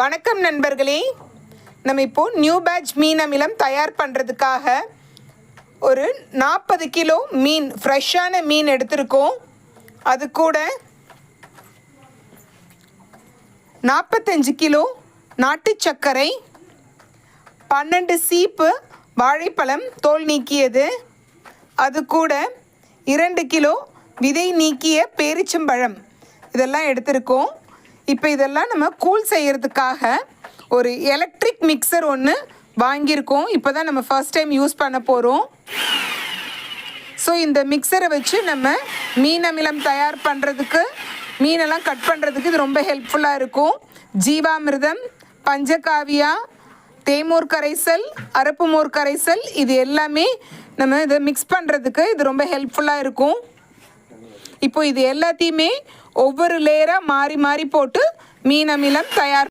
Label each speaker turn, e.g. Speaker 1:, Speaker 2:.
Speaker 1: வணக்கம் நண்பர்களே. நம்ம இப்போ நியூ பேட்ச் மீன் அமிலம் தயார் பண்ணுறதுக்காக ஒரு நாற்பது கிலோ மீன் ஃப்ரெஷ்ஷான மீன் எடுத்திருக்கோம். அது கூட நாற்பத்தஞ்சு கிலோ நாட்டு சர்க்கரை பன்னெண்டு சீப்பு வாழைப்பழம் தோல் நீக்கியது. அது கூட இரண்டு கிலோ விதை நீக்கிய பேரிச்சம்பழம். இதெல்லாம் எடுத்திருக்கோம். இப்போ இதெல்லாம் நம்ம கூல் செய்கிறதுக்காக ஒரு எலக்ட்ரிக் மிக்சர் ஒன்று வாங்கியிருக்கோம். இப்போ தான் நம்ம ஃபர்ஸ்ட் டைம் யூஸ் பண்ண போகிறோம் ஸோ இந்த மிக்சரை வச்சு நம்ம மீன் அமிலம் தயார் பண்ணுறதுக்கு மீனெல்லாம் கட் பண்ணுறதுக்கு இது ரொம்ப ஹெல்ப்ஃபுல்லாக இருக்கும். ஜீவாமிர்தம் பஞ்சகாவியா தேமூர் கரைசல் அரப்புமோர் கரைசல் இது எல்லாமே நம்ம இதை மிக்ஸ் பண்ணுறதுக்கு இது ரொம்ப ஹெல்ப்ஃபுல்லாக இருக்கும். இப்போ இது எல்லாத்தையுமே ஒவ்வொரு லேயராக மாறி மாறி போட்டு மீன் அமிலம் தயார்